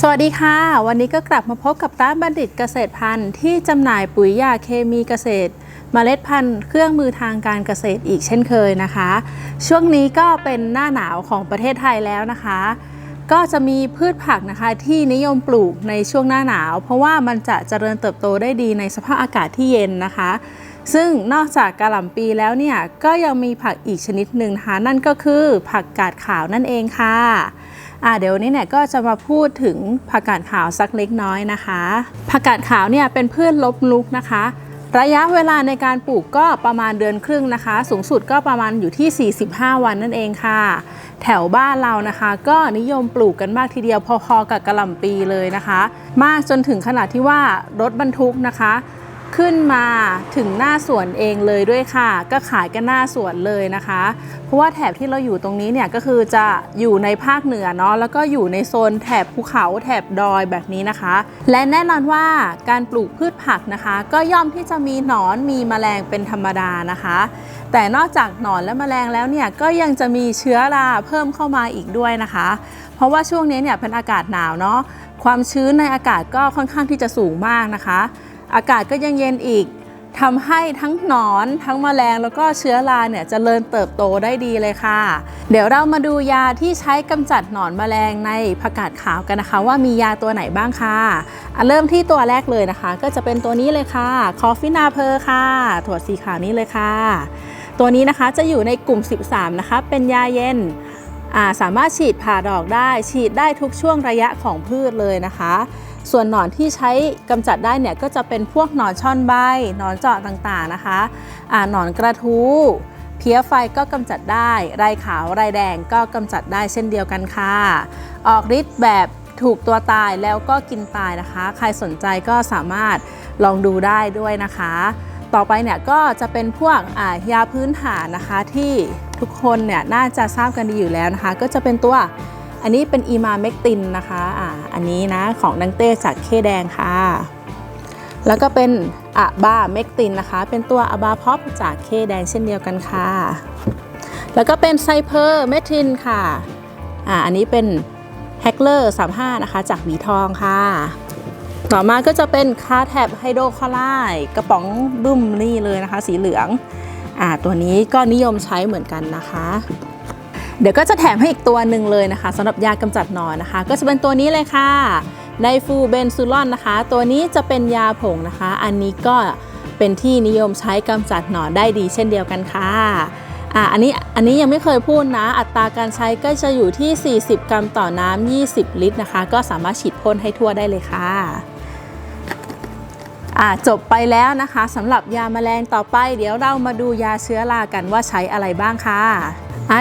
สวัสดีค่ะ วันนี้ก็กลับมาพบกับร้านบัณฑิตเกษตรพันธุ์ที่จำหน่ายปุ๋ยยาเคมีเกษตรเมล็ดพันธุ์เครื่องมือทางการเกษตรอีกเช่นเคยนะคะ ช่วงนี้ก็เป็นหน้าหนาวของประเทศไทยแล้วนะคะ ก็จะมีพืชผักนะคะที่นิยมปลูกในช่วงหน้าหนาว เพราะว่ามันจะเจริญเติบโตได้ดีในสภาพอากาศที่เย็นนะคะ ซึ่งนอกจากกะหล่ำปีแล้วเนี่ยก็ยังมีผักอีกชนิดหนึ่งนะคะนั่นก็คือผักกาดขาวนั่นเองค่ะ อ่าเดี๋ยวนี้เนี่ยก็จะมาพูดถึงผักกาดขาวสักเล็กน้อยนะคะผักกาดขาวเนี่ยเป็นพืชลบลุกนะคะ ระยะเวลาในการปลูกก็ประมาณเดือนครึ่งนะคะ สูงสุดก็ประมาณอยู่ที่ 45 วันนั่นเองค่ะ แถวบ้านเรานะคะ ก็นิยมปลูกกันมากทีเดียวพอๆกับกระหล่ำปีเลยนะคะ มากจนถึงขนาดที่ว่ารถบรรทุกนะคะ ขึ้นมาถึงหน้าสวนเองเลยด้วยค่ะ ก็ขายกันหน้าสวนเลยนะคะ เพราะว่าแถบที่เราอยู่ตรงนี้เนี่ยก็คือจะอยู่ในภาคเหนือเนาะแล้วก็อยู่ในโซนแถบภูเขาแถบดอยแบบนี้นะคะ และแน่นอนว่าการปลูกพืชผักนะคะ ก็ย่อมที่จะมีหนอนมีแมลงเป็นธรรมดานะคะ แต่นอกจากหนอนและแมลงแล้วเนี่ยก็ยังจะมีเชื้อราเพิ่มเข้ามาอีกด้วยนะคะ เพราะว่าช่วงนี้เนี่ยเป็นอากาศหนาวเนาะความชื้นในอากาศก็ค่อนข้างที่จะสูงมากนะคะ อากาศก็ยังเย็นอีกทำให้ทั้งหนอนทั้งแมลงแล้วก็เชื้อราเนี่ยจเจริญเติบโตได้ดีเลยค่ะ เดี๋ยวเรามาดูยาที่ใช้กำจัดหนอนแมลงในผักกาดขาวกันนะคะ ว่ามียาตัวไหนบ้างค่ะเริ่มที่ตัวแรกเลยนะคะ ก็จะเป็นตัวนี้เลยค่ะคอฟินาเพอร์ค่ะ ถั่วสีขาวนี้เลยค่ะ ตัวนี้นะคะจะอยู่ในกลุ่ม 13 นะคะ เป็นยาเย็นาสามารถฉีดผ่าดอกได้ ฉีดได้ทุกช่วงระยะของพืชเลยนะคะ ส่วนหนอนที่ใช้กำจัดได้เนี่ยก็จะเป็นพวกหนอนช่อนใบหนอนเจาะต่างๆนะคะอ่าหนอนกระทู้เพี้ยไฟก็กำจัดได้ไรขาวไรแดงก็กำจัดได้เช่นเดียวกันค่ะ ออกฤทธิ์แบบถูกตัวตายแล้วก็กินตายนะคะ ใครสนใจก็สามารถลองดูได้ด้วยนะคะ ต่อไปเนี่ยก็จะเป็นพวกยาพื้นฐานนะคะที่ทุกคนเนี่ยน่าจะทราบกันดีอยู่แล้วนะคะ ก็จะเป็นตัว อันนี้เป็นอีมาเมกตินนะคะอ่าอันนี้นะของดังเต้จากเคแดงค่ะ แล้วก็เป็นอะบาเมกตินนะคะ เป็นตัวอะบาพอปจากเคแดงเช่นเดียวกันค่ะ แล้วก็เป็นไซเพอร์เมทินค่ะอ่าอันนี้เป็นแฮกเลอร์35 นะคะ จากหวีทองค่ะ ต่อมาก็จะเป็นคาแท็บไฮโดรคลายกระป๋องบึ้มนี่เลยนะคะ สีเหลืองอ่าตัวนี้ก็นิยมใช้เหมือนกันนะคะ เดี๋ยวก็จะแถมให้อีกตัวหนึ่งเลยนะคะสำหรับยากำจัดหนอนนะคะ ก็จะเป็นตัวนี้เลยค่ะไดฟูเบนซูลอนนะคะ ตัวนี้จะเป็นยาผงนะคะ อันนี้ก็เป็นที่นิยมใช้กำจัดหนอนได้ดีเช่นเดียวกันค่ะอ่าอันนี้อันนี้ยังไม่เคยพูดนะ อัตราการใช้ก็จะอยู่ที่ 40 กรัมต่อน้ำ 20 ลิตรนะคะ ก็สามารถฉีดพ่นให้ทั่วได้เลยค่ะอ่าจบไปแล้วนะคะสำหรับยาแมลงต่อไป เดี๋ยวเรามาดูยาเชื้อรากันว่าใช้อะไรบ้างค่ะ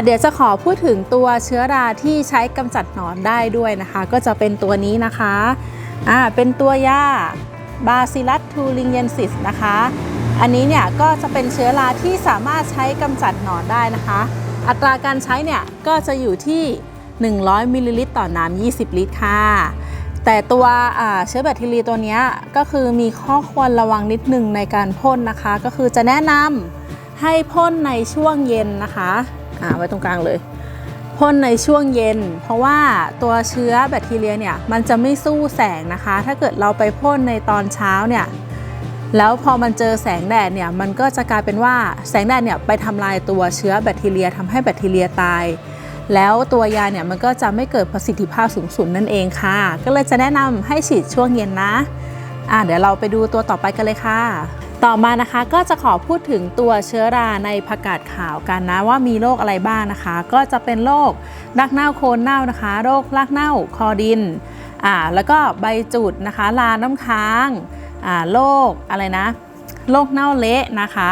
เดี๋ยวจะขอพูดถึงตัวเชื้อราที่ใช้กำจัดหนอนได้ด้วยนะคะ ก็จะเป็นตัวนี้นะคะเป็นตัวยาบาซิลัสทูลิงเยนซิสนะคะ อันนี้เนี่ยก็จะเป็นเชื้อราที่สามารถใช้กำจัดหนอนได้นะคะ อัตราการใช้เนี่ยก็จะอยู่ที่ 100มิลลิลิตรต่อน้ำ20 ลิตรค่ะ แต่ตัวเชื้อแบคทีเรียตัวนี้ก็คือมีข้อควรระวังนิดหนึ่งในการพ่นนะคะ ก็คือจะแนะนำให้พ่นในช่วงเย็นนะคะ อ่าไว้ตรงกลางเลยพ่นในช่วงเย็น เพราะว่าตัวเชื้อแบคทีเรียเนี่ยมันจะไม่สู้แสงนะคะ ถ้าเกิดเราไปพ่นในตอนเช้าเนี่ยแล้วพอมันเจอแสงแดดเนี่ยมันก็จะกลายเป็นว่าแสงแดดเนี่ยไปทำลายตัวเชื้อแบคทีเรียทำให้แบคทีเรียตาย แล้วตัวยาเนี่ยมันก็จะไม่เกิดประสิทธิภาพสูงสุดนั่นเองค่ะ ก็เลยจะแนะนำให้ฉีดช่วงเย็นนะอะเดี๋ยวเราไปดูตัวต่อไปกันเลยค่ะ ต่อมานะคะก็จะขอพูดถึงตัวเชื้อราในผักกาดขาวกันนะว่ามีโรคอะไรบ้างนะคะ ก็จะเป็นโรครากเน่าโคนเน่านะคะ โรครากเน่าคอดินอ่าแล้วก็ใบจุดนะคะลาน้ำค้างอ่าโรคอะไรนะโรคเน่าเละนะคะ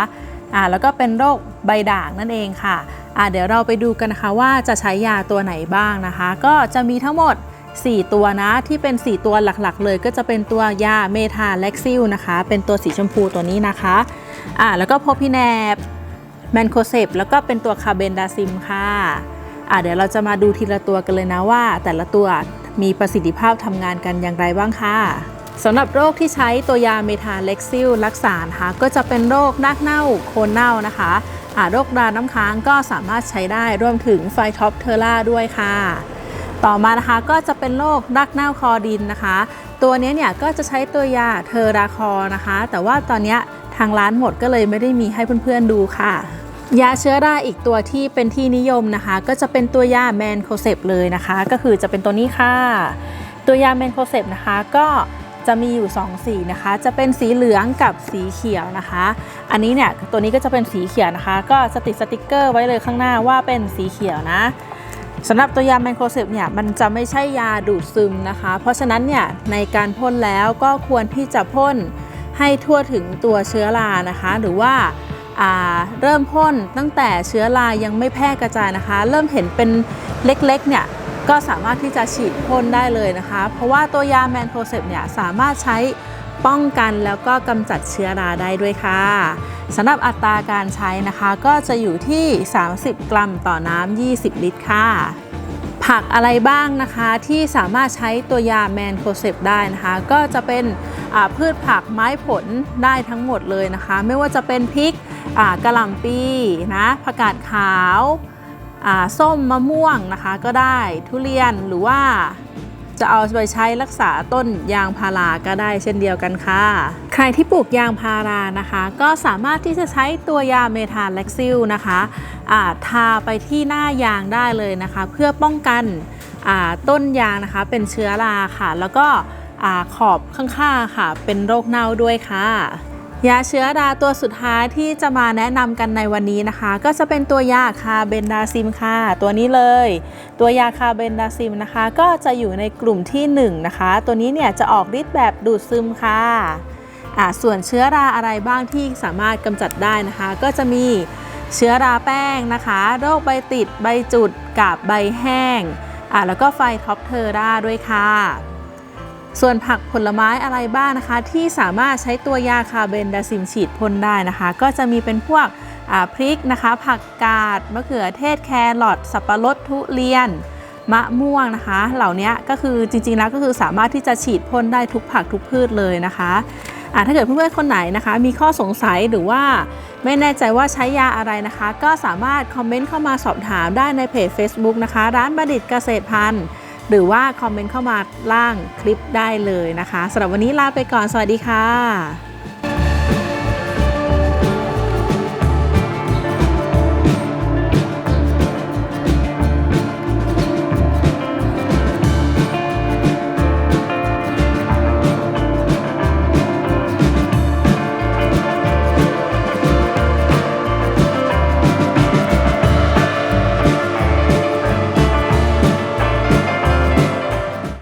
อ่าแล้วก็เป็นโรคใบด่างนั่นเองค่ะอะเดี๋ยวเราไปดูกันนะคะว่าจะใช้ยาตัวไหนบ้างนะคะ ก็จะมีทั้งหมด 4 ตัวนะที่เป็น 4 ตัวหลักๆ เลยก็จะเป็นตัวยาเมทาเล็กซิลนะคะ เป็นตัวสีชมพูตัวนี้นะคะอะแล้วก็โพพิแนบแมนโคเซปแล้วก็เป็นตัวคาเบนดาซิมค่ะอะเดี๋ยวเราจะมาดูทีละตัวกันเลยนะว่า แต่ละตัวมีประสิทธิภาพทำงานกันอย่างไรบ้างค่ะสำหรับโรคที่ใช้ตัวยาเมทาเล็กซิลรักษานะคะก็จะเป็นโรครากเน่าโคนเน่านะคะอ่าโรคราน้ำค้างก็สามารถใช้ได้รวมถึงไฟท็อปเทอร่าด้วยค่ะ ต่อมานะคะก็จะเป็นโรครักเน่าคอดินนะคะ ตัวนี้เนี่ยก็จะใช้ตัวยาเทอราคอนะคะ แต่ว่าตอนนี้ทางร้านหมดก็เลยไม่ได้มีให้เพื่อนๆดูค่ะ ยาเชื้อราอีกตัวที่เป็นที่นิยมนะคะ ก็จะเป็นตัวยาแมนโคเซปเลยนะคะ ก็คือจะเป็นตัวนี้ค่ะ ตัวยาแมนโคเซปนะคะก็จะมีอยู่ 2 สีนะคะ จะเป็นสีเหลืองกับสีเขียวนะคะ อันนี้เนี่ยตัวนี้ก็จะเป็นสีเขียวนะคะ ก็จะติดสติกเกอร์ไว้เลยข้างหน้าว่าเป็นสีเขียวนะ สำหรับตัวยาแมนโคเซปเนี่ยมันจะไม่ใช่ยาดูดซึมนะคะ เพราะฉะนั้นเนี่ยในการพ่นแล้วก็ควรที่จะพ่นให้ทั่วถึงตัวเชื้อรานะคะ หรือว่าาเริ่มพ่นตั้งแต่เชื้อรายังไม่แพร่กระจายนะคะ เริ่มเห็นเป็นเล็กๆเนี่ยก็สามารถที่จะฉีดพ่นได้เลยนะคะ เพราะว่าตัวยาแมนโคเซปเนี่ยสามารถใช้ ป้องกันแล้วก็กำจัดเชื้อราได้ด้วยค่ะสำหรับอัตราการใช้นะคะก็จะอยู่ที่ 30 กรัมต่อน้ำ 20 ลิตรค่ะ ผักอะไรบ้างนะคะที่สามารถใช้ตัวยาแมนโคเซปได้นะคะ ก็จะเป็นพืชผักไม้ผลได้ทั้งหมดเลยนะคะ ไม่ว่าจะเป็นพริกกระหล่ำปีนะผักกาดขาวส้มมะม่วงนะคะก็ได้ทุเรียนหรือว่า จะเอาไปใช้รักษาต้นยางพาราก็ได้เช่นเดียวกันค่ะ ใครที่ปลูกยางพารานะคะ ก็สามารถที่จะใช้ตัวยาเมทานเล็กซิลนะคะอาทาไปที่หน้ายางได้เลยนะคะ เพื่อป้องกันต้นยางนะคะเป็นเชื้อราค่ะ แล้วก็อขอบข้างๆค่ะ เป็นโรคเน่าด้วยค่ะ ยาเชื้อราตัวสุดท้ายที่จะมาแนะนำกันในวันนี้นะคะ ก็จะเป็นตัวยาคาเบนดาซิมค่ะ ตัวนี้เลย ตัวยาคาเบนดาซิมนะคะ ก็จะอยู่ในกลุ่มที่1นะคะ ตัวนี้เนี่ยจะออกฤทธิ์แบบดูดซึมค่ะส่วนเชื้อราอะไรบ้างที่สามารถกำจัดได้นะคะ ก็จะมีเชื้อราแป้งนะคะ โรคใบติดใบจุดกับใบแห้งแล้วก็ไฟท็อปเทอร่าด้วยค่ะ ส่วนผักผลไม้อะไรบ้างนะคะ ที่สามารถใช้ตัวยาคาเบนดาซิมฉีดพ่นได้นะคะ ก็จะมีเป็นพวกพริกนะคะ ผักกาดมะเขือเทศแครอทสับปะรดทุเรียน มะม่วงนะคะ เหล่านี้ก็คือจริงๆแล้วก็คือสามารถที่จะฉีดพ่นได้ทุกผักทุกพืชเลยนะคะถ้าเกิดเพื่อนๆคนไหนนะคะ มีข้อสงสัยหรือว่าไม่แน่ใจว่าใช้ยาอะไรนะคะ ก็สามารถคอมเมนต์เข้ามาสอบถามได้ในเพจ Facebook นะคะ ร้านบัณฑิตเกษตรพันธุ์ หรือว่าคอมเมนต์เข้ามาล่างคลิปได้เลยนะคะสำหรับวันนี้ลาไปก่อน สวัสดีค่ะ